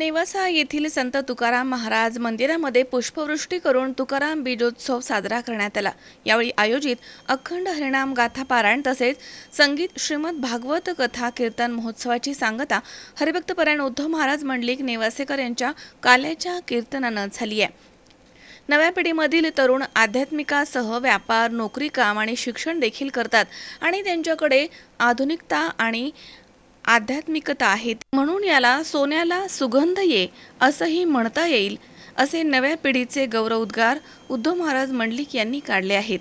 नेवासा येथील संत तुकाराम महाराज मंदिरामध्ये पुष्पवृष्टी करून तुकाराम बीजोत्सव साजरा करण्यात आला. यावेळी आयोजित अखंड हरिणाम गाथा पारायण तसेच संगीत श्रीमद भागवत कथा कीर्तन महोत्सवाची सांगता हरिभक्तपरायण उद्धव महाराज मंडलिक नेवासेकर यांच्या काल्याच्या कीर्तनानं झाली आहे. नव्या पिढीमधील तरुण आध्यात्मिकासह व्यापार नोकरी काम आणि शिक्षण देखील करतात आणि त्यांच्याकडे आधुनिकता आणि आध्यात्मिकता आहे म्हणून याला सोन्याला सुगंध ये असंही म्हणता येईल असे नव्या पिढीचे गौरवोद्गार उद्धव महाराज मंडलिक यांनी काढले आहेत.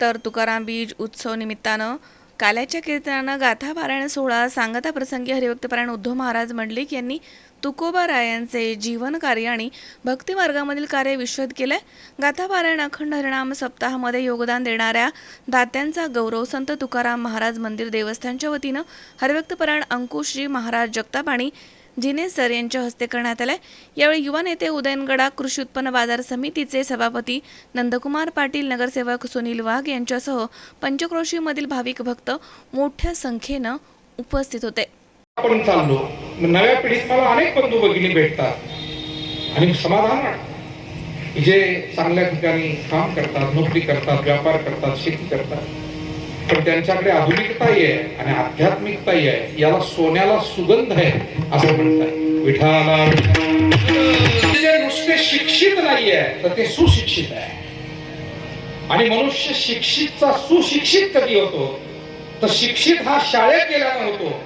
तर तुकाराम बीज उत्सव निमित्तानं काल्याच्या कीर्तनानं गाथा पारायण सोहळा सांगता प्रसंगी हरिभक्तपारायण उद्धव महाराज मंडलिक यांनी तुकोबा रायांचे जीवन कार्य आणि भक्तिमार्गामधील कार्य विशद केले गाथा पारायण अखंड हरिणाम सप्ताहामध्ये योगदान देणाऱ्या दात्यांचा गौरव संत तुकाराम महाराज मंदिर देवस्थानच्या वतीनं हरिभक्तपरायण अंकुशजी महाराज जगताप आणि जिने सर यांच्या हस्ते करण्यात आलाय. यावेळी युवा नेते उदयनगडा कृषी उत्पन्न बाजार समितीचे सभापती नंदकुमार पाटील नगरसेवक सुनील वाघ यांच्यासह पंचक्रोशीमधील भाविक भक्त मोठ्या संख्येनं उपस्थित होते. आपण चाललो. नव्या पिढीत मला अनेक बंधू भगिनी भेटतात. आणि समाधान जे चांगल्या ठिकाणी काम करतात नोकरी करतात व्यापार करतात शेती करतात. पण त्यांच्याकडे आधुनिकताही आहे आणि आध्यात्मिकताही आहे. याला सोन्याला सुगंध आहे असं म्हणतात. विठाला जे नुसते शिक्षित नाही आहे तर ते सुशिक्षित आहे. आणि मनुष्य शिक्षितचा सुशिक्षित कधी होतो? तर शिक्षित हा शाळेत गेल्यानं होतो.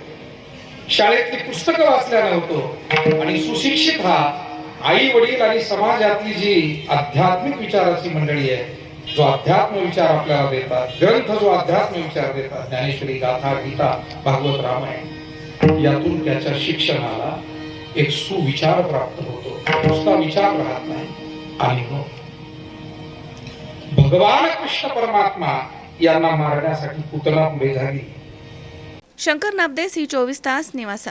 शाळेतली पुस्तकं वाचल्यानं होतो. आणि सुशिक्षित हा आई वडील आणि समाजातली जी आध्यात्मिक विचाराची मंडळी आहे जो अध्यात्म विचार आपल्याला देतात ग्रंथ जो अध्यात्म विचार देतात ज्ञानेश्वरी गाथा गीता भागवत रामायण यातून त्याच्या शिक्षणाला एक सुविचार प्राप्त होतो. नुसता विचार राहत नाही. आणि मग भगवान कृष्ण परमात्मा यांना मारण्यासाठी पुतळा पुढे झाली. शंकर नाबदेस ही चोवीस तास निवासा.